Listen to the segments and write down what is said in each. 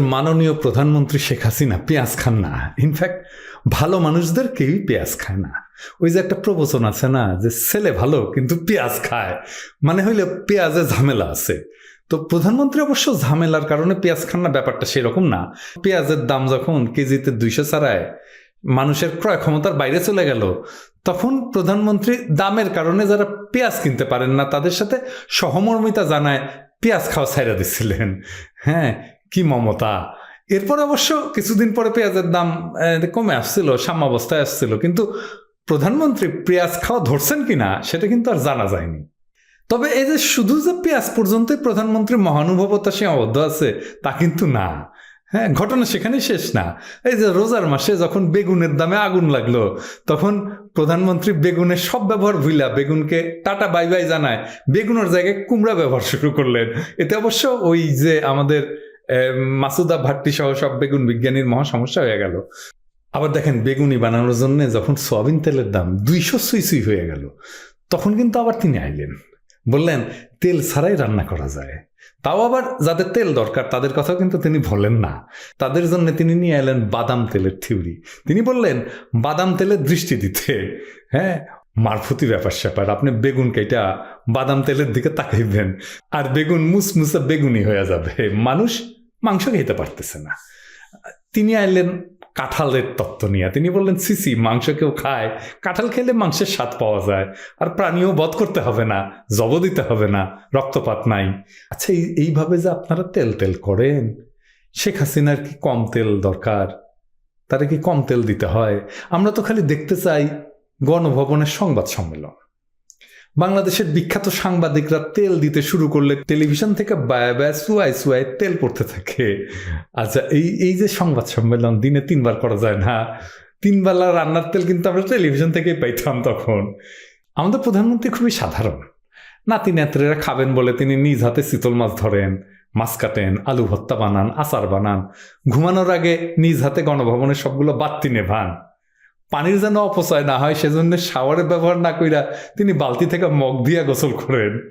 মাননীয় প্রধানমন্ত্রী শেখ হাসিনা পেঁয়াজ খান না। ইনফ্যাক্ট ভালো মানুষদের কেউই পেঁয়াজ খায় না। ওই যে একটা প্রবচন আছে না, যে ছেলে ভালো কিন্তু পেঁয়াজ খায়। মানে হইলে পেঁয়াজে ঝামেলা আছে। তো প্রধানমন্ত্রী অবশ্য ঝামেলার কারণে পেঁয়াজ খান না, ব্যাপারটা সেরকম না। পেঁয়াজের দাম যখন কেজিতে দুইশো ছাড়ায় মানুষের ক্রয় ক্ষমতার বাইরে চলে গেল, তখন প্রধানমন্ত্রী দামের কারণে যারা পেঁয়াজ কিনতে পারেন না, তাদের সাথে সহমর্মিতা জানায় পেঁয়াজ খাওয়া ছাইরা দিচ্ছিলেন হ্যাঁ কি মমতা? এরপর অবশ্য কিছুদিন পরে পেঁয়াজের দাম কমে আসছিল সাম্যাবস্থায় আসছিল। কিন্তু প্রধানমন্ত্রী পেঁয়াজ খাওয়া ধরছেন কিনা, সেটা কিন্তু আর জানা যায়নি। তবে এই যে শুধু যে পেঁয়াজ পর্যন্তই প্রধানমন্ত্রী মহানুভবতা সীমাবদ্ধ আছে, তা কিন্তু না। হ্যাঁ ঘটনা সেখানেই শেষ না। এই যে রোজার মাসে যখন বেগুনের দামে আগুন লাগল, তখন প্রধানমন্ত্রী বেগুনের সব ব্যবহার ভুইলা, বেগুনকে টাটা, বাই বাই জানায়, বেগুনের জায়গায় কুমড়া ব্যবহার শুরু করলেন। এতে অবশ্য ওই যে আমাদের মাসুদা ভাট্টি সহ সব বেগুন বিজ্ঞানীর মহা সমস্যা হয়ে গেল। আবার দেখেন, বেগুনি বানানোর জন্য যখন সয়াবিন তেলের দাম দুইশো সুই সুই হয়ে গেল, তখন কিন্তু আবার তিনি আইলেন। বললেন, তেল ছাড়াই রান্না করা যায়। তাও আবার যাদের তেল দরকার, তাদের কথাও কিন্তু তিনি বলেন না। তাদের জন্য তিনি নিয়ে এলেন বাদাম তেলের থিওরি। তিনি বললেন, বাদাম তেলের দৃষ্টি দিতে। হ্যাঁ মারফতি ব্যাপার স্যাপার, আপনি বেগুন কেটা বাদাম তেলের দিকে তাকাইবেন, আর বেগুন মুসমুসে বেগুনি হয়ে যাবে। মানুষ মাংস খেতে পারতেছে না। তিনি আইলেন কাঁঠালের তত্ত্ব নিয়ে। তিনি বললেন সিসি মাংস কেউ খায়। কাঁঠাল খেলে মাংসের স্বাদ পাওয়া যায়। আর প্রাণীও বধ করতে হবে না জব দিতে হবে না, রক্তপাত নাই। আচ্ছা এই, এইভাবে যে আপনারা তেল তেল করেন, শেখ হাসিনার কি কম তেল দরকার? তারে কি কম তেল দিতে হয়? আমরা তো খালি দেখতে চাই গণভবনের সংবাদ সম্মেলন। বাংলাদেশের বিখ্যাত সাংবাদিকরা তেল দিতে শুরু করলে টেলিভিশন থেকে তেল পড়তে থাকে। আচ্ছা এই এই যে সংবাদ সম্মেলন, দিনে তিনবার করা যায় না। তিনবেলা রান্নার তেল কিন্তু আমরা টেলিভিশন থেকেই পাইতাম তখন। আমাদের প্রধানমন্ত্রী খুবই সাধারণ। নাতি নেত্রীরা খাবেন বলে তিনি নিজ হাতে শীতল মাছ ধরেন, মাছ কাটেন, আলু ভর্তা বানান, আচার বানান। ঘুমানোর আগে নিজ হাতে গণভবনের সবগুলো বাত্তি নেভান। পানির যেন অপচয় না হয় সেজন্য শাওয়ারের ব্যবহার না কইরা তিনি বালতি থেকে মগ দিয়া গোসল করেন।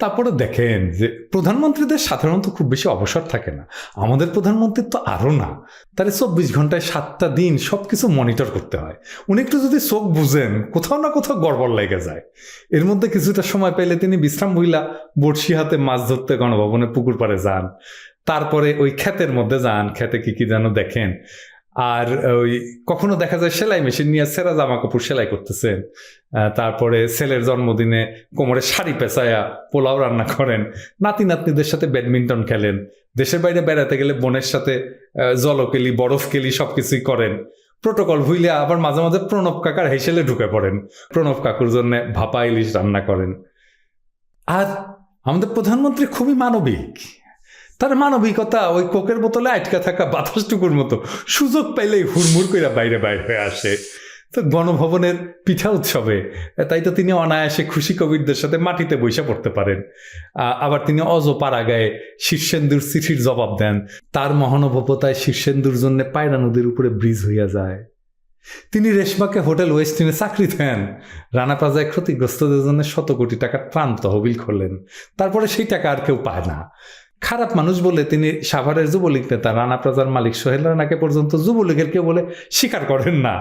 তারপরে দেখেন যে প্রধানমন্ত্রীদের সাধারণত খুব বেশি অবসর থাকে না। আমাদের প্রধানমন্ত্রীর তো আরও না। তাহলে চব্বিশ ঘন্টায় সাতটা দিন সব কিছু মনিটর করতে হয়। উনি একটু যদি চোখ বুঝেন কোথাও না কোথাও গড়বড় লেগে যায়। এর মধ্যে কিছুটা সময় পেলে তিনি বিশ্রাম বইলা বড়শি হাতে মাছ ধরতে গণভবনে পুকুর পাড়ে যান। তারপরে ওই ক্ষেতের মধ্যে যান। ক্ষেতে কি কি যেন দেখেন। আর ওই কখনো দেখা যায় সেলাই মেশিন নিয়ে সেরা জামা কাপড় সেলাই করতেছেন। তারপরে ছেলের জন্মদিনে কোমরে শাড়ি পেঁচায়া পোলাও রান্না করেন। নাতি নাতনিদের সাথে ব্যাডমিন্টন খেলেন। দেশের বাইরে বেড়াতে গেলে বোনের সাথে জলকেলি বরফ কেলি সবকিছুই করেন। প্রোটোকল ভুইলে আবার মাঝে মাঝে প্রণব কাকার হেসেলে ঢুকে পড়েন। প্রণব কাকুর জন্য ভাপা ইলিশ রান্না করেন। আর আমাদের প্রধানমন্ত্রী খুবই মানবিক। তার মানবিকতা ওই কোকের বোতলে আটকা থাকা বাতাসটুকুর মতো সুযোগ পাইলেই হুড়মুড় করে বাইরে বাইরে হয়ে আসে। তো গণভবনের পিঠা উৎসবে, তাই তো তিনি অনায়াসে খুশি কবিরদের সাথে মাটিতে বৈশা পড়তে পারেন। আবার তিনি অজ পাড়াগায়ে শীর্ষেন্দুর চিঠির জবাব দেন। তার মহানুভবতায় শীর্ষেন্দুর জন্য পায়রা নদীর উপরে ব্রিজ হইয়া যায়। তিনি রেশমাকে হোটেল ওয়েস্টিনে চাকরি দেন। রানা প্লাজায় ক্ষতিগ্রস্তদের জন্য শত কোটি টাকার ত্রাণ তহবিল করলেন তারপরে সেই টাকা আর কেউ পায় না। খারাপ মানুষ বলে তিনি সাভারের যুবলীগ নেতা, রানা প্লাজার মালিক সোহেল রানাকে পর্যন্ত যুবলীগের কেউ বলে স্বীকার করেন না।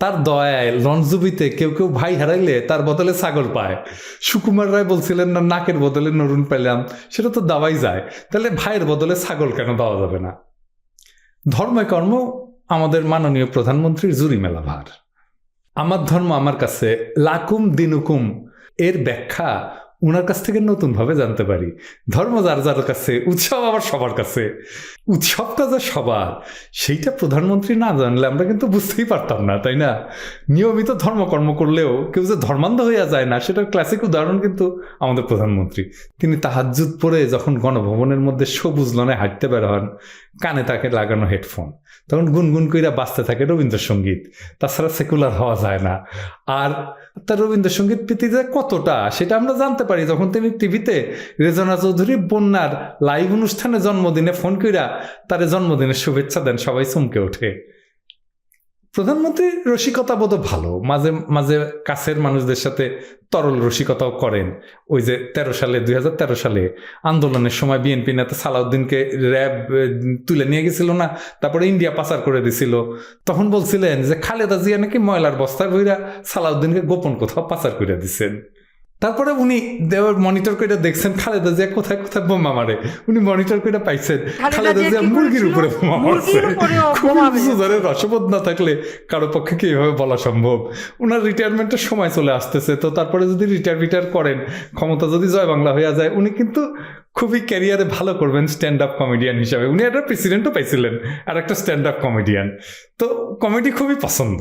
তার দয়ায় লঞ্চজুবিতে কেউ কেউ ভাই হারাইলে তার বদলে ছাগল পায়। সুকুমার রায় বলছিলেন, না, নাকের বদলে নরুন পেলাম সেটা তো দাওয়াই যায়। তাহলে ভাইয়ের বদলে ছাগল কেন দেওয়া যাবে না? ধর্ম কর্ম আমাদের মাননীয় প্রধানমন্ত্রীর জুরি মেলা ভার। আমার ধর্ম আমার কাছে লাকুম দিনুকুম, এর ব্যাখ্যা ওনার কাছ থেকে নতুনভাবে জানতে পারি। ধর্ম যার যার কাছে উৎসাহ আবার সবার কাছে। উৎসবটা যে সবার, সেইটা প্রধানমন্ত্রী না জানলে আমরা কিন্তু বুঝতেই পারতাম না, তাই না? নিয়মিত ধর্মকর্ম করলেও কেউ যে ধর্মান্ধ হইয়া যায় না, সেটার ক্লাসিক উদাহরণ কিন্তু আমাদের প্রধানমন্ত্রী। তিনি তাহাজ্জুদ পরে যখন গণভবনের মধ্যে সবুজ লনে হাঁটতে বের হন, কানে তাকে লাগানো হেডফোন। তখন গুনগুন কইরা বাঁচতে থাকে রবীন্দ্রসঙ্গীত। তাছাড়া সেকুলার হওয়া যায় না। আর তার রবীন্দ্রসঙ্গীত যে কতটা, সেটা আমরা জানতে পারি। যখন তিনি টিভিতে রেজনা চৌধুরী বন্যার লাইভ অনুষ্ঠানে জন্মদিনে ফোন কইরা তার জন্মদিনের শুভেচ্ছা দেন, সবাই চমকে ওঠে। প্রধানমন্ত্রীর রসিকতা বোধ ভালো। মাঝে মাঝে কাছের মানুষদের সাথে তরল রসিকতাও করেন। ওই যে তেরো সালে, দুই সালে আন্দোলনের সময় বিএনপি নেতা সালাউদ্দিনকে র্যাব তুলে নিয়ে গেছিল না, তারপরে ইন্ডিয়া পাচার করে দিছিল। তখন বলছিলেন যে, খালেদা জিয়া নাকি ময়লার বস্তায় বইরা সালাউদ্দিনকে গোপন কোথাও পাচার করে দিচ্ছেন তারপরে উনি দেওয়ার মনিটর করে দেখছেন খালেদা জিয়া কোথায় কোথায় বোমা মারে? উনি মনিটর করে পাইছেন খালেদা জিয়া মুরগির উপরে বোমা মারছে। বুঝারে রসবোধ না থাকলে কারও পক্ষে কি এভাবে বলা সম্ভব? ওনার রিটায়ারমেন্টের সময় চলে আসতেছে তো তারপরে যদি রিটায়ার রিটায়ার করেন ক্ষমতা যদি জয় বাংলা হয়ে যায় উনি কিন্তু খুবই ক্যারিয়ারে ভালো করবেন স্ট্যান্ড আপ কমেডিয়ান হিসাবে। উনি একটা প্রেসিডেন্টও পাইছিলেন আর একটা স্ট্যান্ড আপ কমেডিয়ান তো কমেডি খুবই পছন্দ।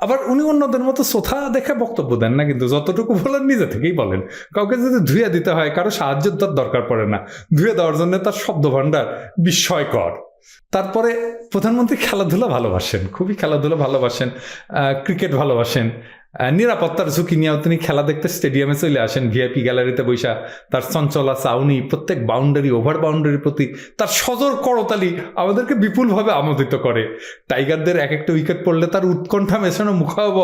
আবার উনি অন্যদের মতো সোথা দেখে বক্তব্য দেন না কিন্তু যতটুকু বলেন, নিজে থেকেই বলেন। কাউকে যদি ধুয়ে দিতে হয়, কারও সাহায্যের তার দরকার পড়ে না। ধুয়ে দেওয়ার জন্য তার শব্দ ভাণ্ডার বিস্ময়কর। তারপরে প্রধানমন্ত্রী খেলাধুলা ভালোবাসেন, খুবই খেলাধুলা ভালোবাসেন ক্রিকেট ভালোবাসেন নিরাপত্তার ঝুঁকি নিয়েও তিনি খেলা দেখতে স্টেডিয়ামে চলে আসেন। ভিআইপি গ্যালারিতে বৈশা তার চঞ্চলা, চাউনি, প্রত্যেক বাউন্ডারি ওভার বাউন্ডারির প্রতি তার সজর করতালি আমাদেরকে বিপুলভাবে আমোদিত করে। টাইগারদের এক একটা উইকেট পড়লে তার উৎকণ্ঠা মেশানো মুখাবব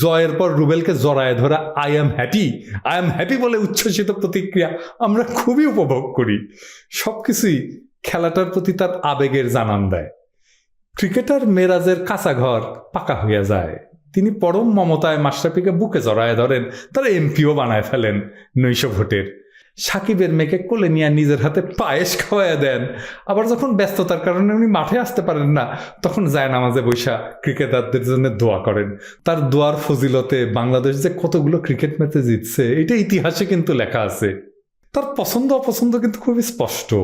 জয়ের পর রুবেলকে জড়ায় ধরা I am happy I am happy বলে উচ্ছ্বসিত প্রতিক্রিয়া আমরা খুবই উপভোগ করি। সবকিছুই খেলাটার প্রতি তার আবেগের জানান দেয়। ক্রিকেটার মেরাজের কাঁচা ঘর পাকা হইয়া যায়। তিনি পরম মমতায় মাস্টারপিকে বুকে জড়ায় ধরেন, তার এমপিও বানায় ফেলেন নৈশ ভোটের। সাকিবের মেয়েকে কোলে নিয়ে নিজের হাতে পায়েস খাওয়াইয়া দেন। আবার যখন ব্যস্ততার কারণে উনি মাঠে আসতে পারেন না, তখন যায় নামাজে বৈশা ক্রিকেটারদের জন্য দোয়া করেন। তার দোয়ার ফজিলতে বাংলাদেশ যে কতগুলো ক্রিকেট ম্যাচে জিতছে, এটা ইতিহাসে কিন্তু লেখা আছে। তার পছন্দ অপছন্দ কিন্তু খুবই স্পষ্ট।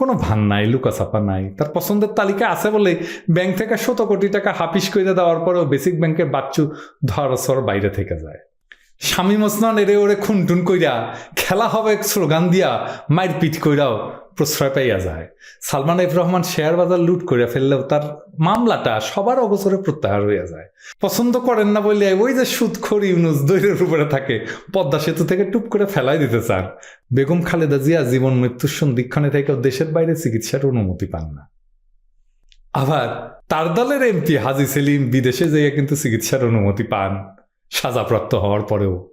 কোনো ভান নাই লুকাছাপা নাই। তার পছন্দের তালিকা আছে বলে ব্যাংক থেকে শত কোটি টাকা হাফিস করে দেওয়ার পরেও বেসিক ব্যাংকের বাচ্চু ধরসর বাইরে থেকে যায়। স্বামী মসনান এরে ওরে খুনটুন কইরা, খেলা হবে স্লোগান দিয়া মায়ের পিঠ কইরাও। প্রশ্রয় পাইয়া যায়। সালমান এফ রহমান শেয়ার বাজার লুট করে ফেললেও তার মামলাটা সবার অবসরে প্রত্যাহার হইয়া যায়। পছন্দ করেন না বলে ওই যে সুদখোর ইউনুস দৈরের উপরে থাকে, পদ্মা সেতু থেকে টুপ করে ফেলাই দিতে চান। বেগম খালেদা জিয়া জীবন মৃত্যুর সন্ধিক্ষণে থেকেও দেশের বাইরে চিকিৎসার অনুমতি পান না। আবার তার দলের এমপি হাজি সেলিম বিদেশে যেয়ে কিন্তু চিকিৎসার অনুমতি পান, সাজাপ্রাপ্ত হওয়ার পরেও।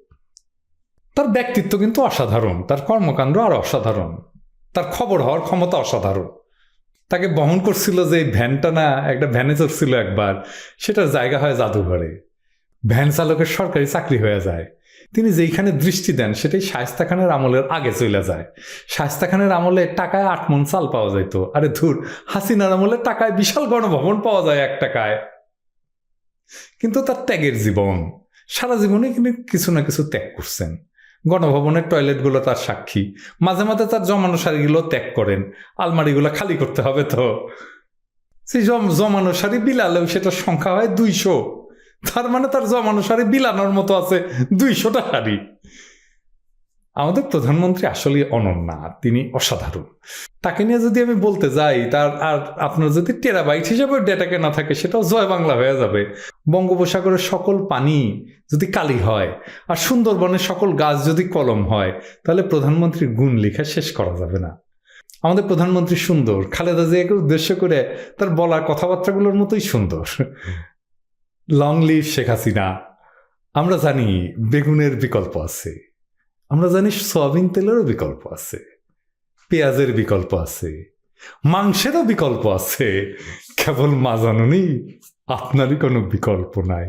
তার ব্যক্তিত্ব কিন্তু অসাধারণ, তার কর্মকাণ্ড আর অসাধারণ। তার খবর হওয়ার ক্ষমতা অসাধারণ। তাকে বহন করছিল যে ভ্যানটা না, একটা ভ্যানে চড়ছিল একবার, সেটার জায়গা হয় জাদুঘরে। ভ্যান চালকের সরকারি চাকরি হয়ে যায়। তিনি যেইখানে দৃষ্টি দেন, সেটাই শায়স্তা খানের আমলের আগে চলে যায়। শায়স্তা খানের আমলে টাকায় আট মন চাল পাওয়া যেত আরে ধুর, হাসিনার আমলে টাকায় বিশাল গণভবন পাওয়া যায় এক টাকায়। কিন্তু তার ত্যাগের জীবন, সারা জীবনে কিন্তু কিছু না কিছু ত্যাগ করছেন। গণভবনের টয়লেটগুলো তার সাক্ষী। মাঝে মাঝে তার জমানো শাড়িগুলো ত্যাগ করেন। আলমারিগুলো খালি করতে হবে তো। সেই জম- জমানো শাড়ি বিলালেও সেটার সংখ্যা হয় দুইশো। তার মানে তার জমানো শাড়ি বিলানোর মতো আছে দুইশোটা শাড়ি। আমাদের প্রধানমন্ত্রী আসলে অনন্যা তিনি অসাধারণ। তাকে নিয়ে যদি আমি বলতে যাই, তার, আর আপনার যদি টেরাবাইট হিসেবে ডেটাকে না থাকে, সেটাও জয় বাংলা হয়ে যাবে। বঙ্গোপসাগরের সকল পানি যদি কালি হয়, আর সুন্দরবনের সকল গাছ যদি কলম হয়, তাহলে প্রধানমন্ত্রীর গুণ লেখা শেষ করা যাবে না। আমাদের প্রধানমন্ত্রী সুন্দর। খালেদা জিয়াকে উদ্দেশ্য করে তার বলার কথাবার্তাগুলোর মতোই সুন্দর। Long live Sheikh Hasina. আমরা জানি বেগুনের বিকল্প আছে। আমরা জানি সয়াবিন তেলেরও বিকল্প আছে, পেঁয়াজের বিকল্প আছে, মাংসেরও বিকল্প আছে, কেবল মা জানুনি, আপনারই কোনো বিকল্প নাই।